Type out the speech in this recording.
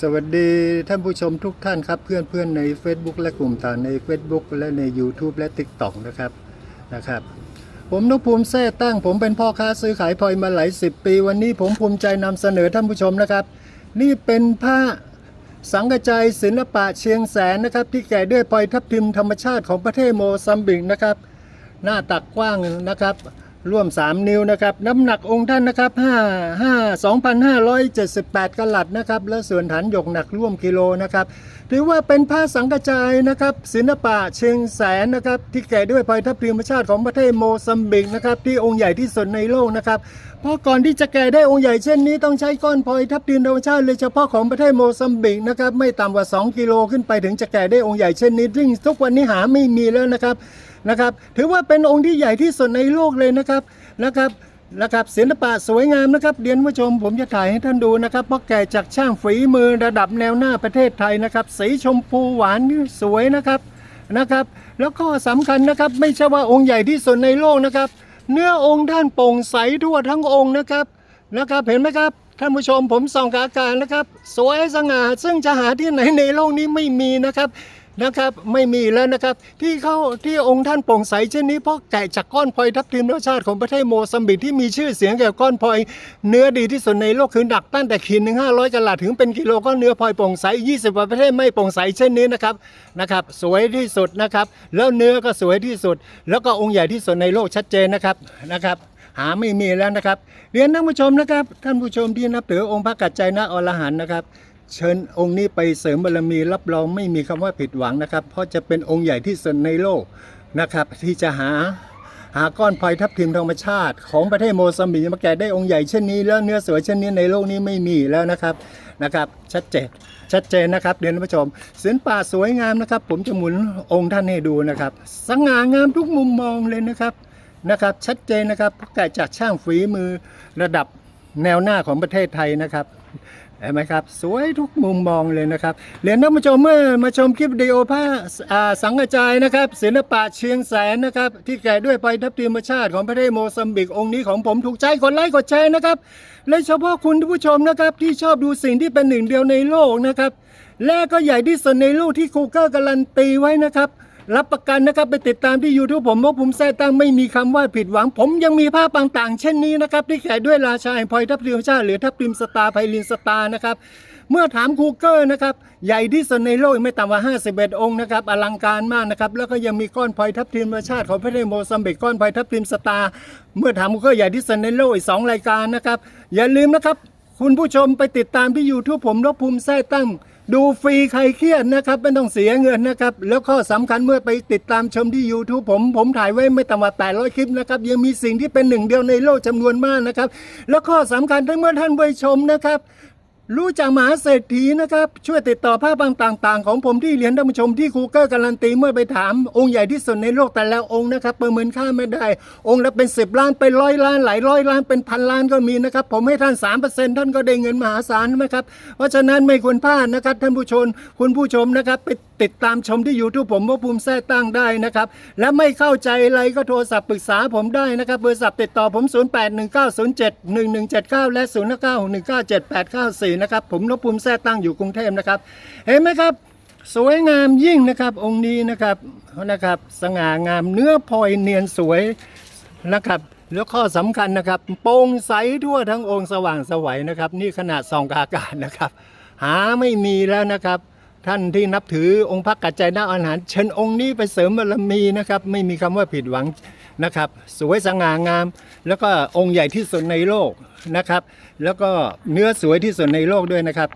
สวัสดีท่านผู้ชมทุกท่านครับ เพื่อนๆใน Facebook และกลุ่มต่างใน Facebook และใน YouTube และ TikTok นะครับนะครับ ผมนพภูมิแท้ตั้ง ผมเป็นพ่อค้าซื้อขายพลอยมาหลายสิบปี วันนี้ผมภูมิใจนำเสนอท่านผู้ชมนะครับ นี่เป็นผ้าสังกจายศิลปะเชียงแสนนะครับ ที่แก่ด้วยพลอยทับทิมธรรมชาติของประเทศโมซัมบิกนะครับ หน้าตักกว้างนะครับ ร่วม 3 นิ้วนะครับ น้ำหนักองค์ท่านนะครับ5 5 2,578กลัดนะครับ และส่วนฐานหยกหนักร่วมกิโลนะครับถือว่าเป็นผ้าสังกจายนะครับศิลปะเชียงแสนนะครับที่แก่ด้วยพลอยทับทิมธรรมชาติของประเทศโมซัมบิกนะครับที่องค์ใหญ่ที่สุดในโลกนะครับเพราะก่อนที่จะแก่ได้องค์ใหญ่เช่นนี้ต้องใช้ก้อนพลอยทับทิมธรรมชาติเลยเฉพาะของประเทศโมซัมบิกนะครับไม่ต่ำกว่า 2 กิโลขึ้นไปถึงจะแก่ได้องค์ใหญ่เช่นนี้ซึ่งทุกวันนี้หาไม่มีแล้วนะครับนะครับ ถือว่าเป็นองค์ที่ใหญ่ที่สุดในโลกเลยนะครับนะครับ นะครับศิลปะสวยงามนะครับเรียนผู้ชมผมจะถ่ายให้ท่านดูนะครับเพราะแก่จากช่างฝีมือระดับแนวหน้าประเทศไทยนะครับ สีชมพูหวานสวยนะครับนะครับ แล้วก็สำคัญนะครับไม่ใช่ว่าองค์ใหญ่ที่สุดในโลกนะครับ เนื้อองค์ท่านโปร่งใสทั่วทั้งองค์นะครับนะครับเห็นไหมครับท่านผู้ชมผมส่องกาการนะครับ สวยสง่าซึ่งจะหาที่ไหนในโลกนี้ไม่มีนะครับ นะครับไม่มีแล้วนะครับที่เขาที่องค์ท่านโปร่งใสเช่นนี้เพราะแกะจากก้อนพลอยทับทิมรสชาติของประเทศโมซัมบิกที่มีชื่อเสียงเกี่ยวกับก้อนพลอยเนื้อดีที่สุดในโลกคือหนักตั้งแต่ขีดหนึ่งห้าร้อยกะลัดถึงเป็นกิโลก็เนื้อพลอยโปร่งใสยี่สิบกว่าประเทศไม่โปร่งใสเช่นนี้นะครับนะครับสวยที่สุดนะครับแล้วเนื้อก็สวยที่สุด แล้วก็องค์ใหญ่ที่สุดในโลกชัดเจนนะครับนะครับหาไม่มีแล้วนะครับเรียนท่านผู้ชมนะครับ ท่านผู้ชมที่นับถือองค์พระกัจจายนะอรหันต์นะครับ เชิญองค์นี้ไปเสริมบารมีรับรองไม่มีคำว่าผิดหวังนะครับ เพราะจะเป็นองค์ใหญ่ที่สุดในโลกนะครับ ที่จะหาหาก้อนพลอยทับทิมธรรมชาติ ของประเทศโมซัมบิกมาแก่ได้องค์ใหญ่เช่นนี้ แล้วเนื้อสวยเช่นนี้ในโลกนี้ไม่มีแล้วนะครับนะครับ ชัดเจนชัดเจนนะครับเรียนท่านผู้ชมศิลปะสวยงามนะครับ ผมจะหมุนองค์ท่านให้ดูนะครับ สง่างามทุกมุมมองเลยนะครับนะครับ ชัดเจนนะครับเพราะแกะจากช่างฝีมือระดับแนวหน้าของประเทศไทยนะครับ เห็นไหมครับ สวยทุกมุมมองเลยนะครับเรียนท่านผู้ชมเมื่อมาชมคลิปวิดีโอผ้าสังกจายนะครับ ศิลปะเชียงแสนนะครับ ที่แกะด้วยไปทับทิมชาติของประเทศโมซัมบิกองค์นี้ของผมถูกใจกดไลค์กดแชร์นะครับ และเฉพาะคุณผู้ชมนะครับ ที่ชอบดูสิ่งที่เป็นหนึ่งเดียวในโลกนะครับ และก็ใหญ่ที่สุดในโลกที่ Google การันตีไว้นะครับ รับประกันนะครับไปติดตามที่ YouTube ผมว่าผมแท้ตั้งไม่มีคำว่าผิดหวัง ผมยังมีภาพต่างๆ เช่นนี้นะครับ ที่แขกด้วยราชาแห่งพลอยทับทิมชาติหรือทับทิมสตาร์ไพลินสตาร์นะครับเมื่อถามคูเกอร์นะครับใหญ่ที่สุดในโลกไม่ต่ำกว่า 51 องค์นะครับอลังการมากนะครับแล้วก็ยังมีก้อนพลอยทับทิมธรรมชาติของประเทศโมซัมบิกก้อนพลอยทับทิมสตาร์เมื่อถามคูเกอร์ใหญ่ที่สุดในโลกอีกสองรายการนะครับอย่าลืมนะครับ คุณผู้ชมไปติดตามที่ YouTube ผมรบภูมิแท้ตั้ง ดูฟรีใครเครียดนะครับ ไม่ต้องเสียเงินนะครับ แล้วข้อสำคัญเมื่อไปติดตามชมที่ YouTube ผม ผมถ่ายไว้ไม่ต่ำกว่า800 คลิปนะครับ ยังมีสิ่งที่เป็นหนึ่งเดียวในโลกจำนวนมากนะครับ แล้วข้อสำคัญทั้งเมื่อท่านไปชมนะครับ รู้จักมหาเศรษฐีนะครับ ช่วยติดต่อภาพบางต่าง ๆ ของผมที่เรียนท่านผู้ชมที่คูเกอร์การันตีเมื่อไปถาม องค์ใหญ่ที่สุดในโลกแต่ละองค์นะครับประเมินค่าไม่ได้ องค์ละเป็น 10 ล้านเป็นร้อยล้านหลายร้อยล้านเป็นพันล้านก็มีนะครับ ผมให้ท่าน 3%ท่านก็ได้เงินมหาศาลนะครับ เพราะฉะนั้นไม่ควรพลาดนะครับ ท่านผู้ชม คุณผู้ชมนะครับไปติดตามชมที่ YouTube ผมว่าภูมิแท้ตั้งได้นะครับและไม่เข้าใจอะไรก็โทรศัพท์ปรึกษาผมได้นะครับเบอร์ศัพท์ติดต่อผม 0819071179 และ09197894นะครับ ผมนพภูมิแท้ตั้งอยู่กรุงเทพนะครับ เห็นไหมครับ สวยงามยิ่งนะครับ องค์นี้นะครับนะครับ สง่างามเนื้อพลอยเนียนสวยนะครับแล้วข้อสำคัญนะครับ โปร่งใสทั่วทั้งองค์สว่างสวัยนะครับ นี่ขนาดส่องกบอากาศนะครับ หาไม่มีแล้วนะครับ ท่านที่นับถือองค์พระกัจจายนะอาหารเชิญองค์นี้ไปเสริมบารมีนะครับ ไม่มีคำว่าผิดหวัง นะครับ สวยสง่างาม แล้วก็องค์ใหญ่ที่สุดในโลกนะครับ แล้วก็เนื้อสวยที่สุดในโลกด้วยนะครับ